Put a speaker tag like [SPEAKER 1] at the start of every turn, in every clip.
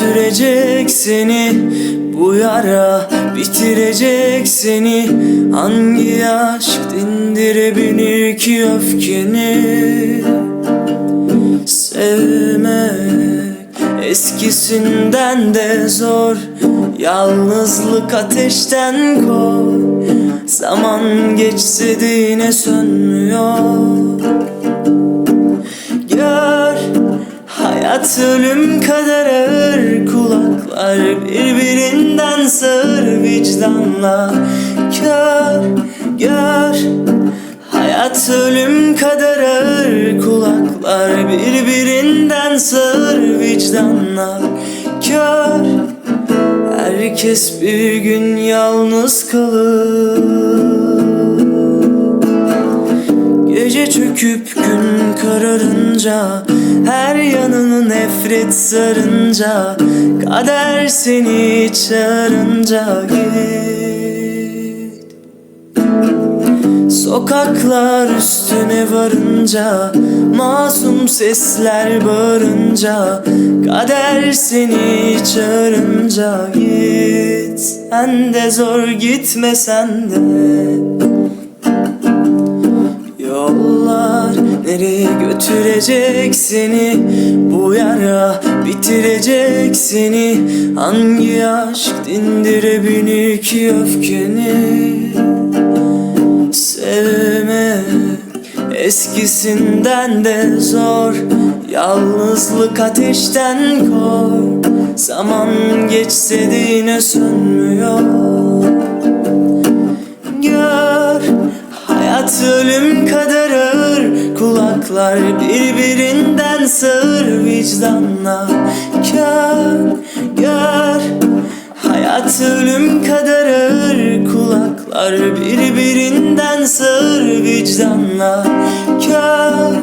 [SPEAKER 1] götürecek seni. Bu yara bitirecek seni. Hangi aşk dindirebilir ki öfkeni? Sevmek eskisinden de zor. Yalnızlık ateşten kor. Zaman geçse de yine sönmüyor. Gör hayat ölüm kadar ağır Kulaklar birbirinden sağır vicdanla Kör gör. Hayat ölüm kadar ağır Kulaklar. Birbirinden sağır vicdanlar. Kör. Herkes bir gün yalnız kalır Çöküp gün kararınca Her yanını nefret sarınca Kader seni çağırınca git. Sokaklar üstüne varınca Masum sesler bağırınca Kader seni çağırınca git. Sen de zor gitmesen de nereye götürecek seni. Bu yara bitirecek seni. Hangi aşk dindirebilir ki öfkeni? Sevmek eskisinden de zor. Yalnızlık ateşten kor Zaman geçse de yine sönmüyor Kulaklar birbirinden sağır vicdanla. Kör gör Hayat ölüm kadar ağır. Kulaklar birbirinden sağır vicdanla. Kör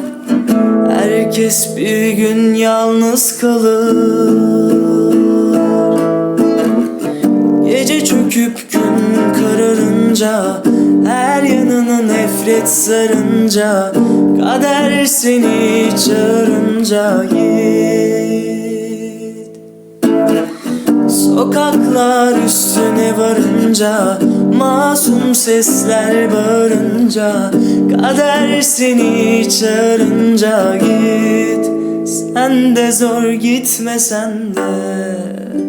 [SPEAKER 1] Herkes bir gün yalnız kalır. Gece çöküp gün kararınca nefret sarınca Kader seni çağırınca git. Sokaklar üstüne varınca Masum sesler bağırınca Kader seni çağırınca git. Sen de zor gitmesen de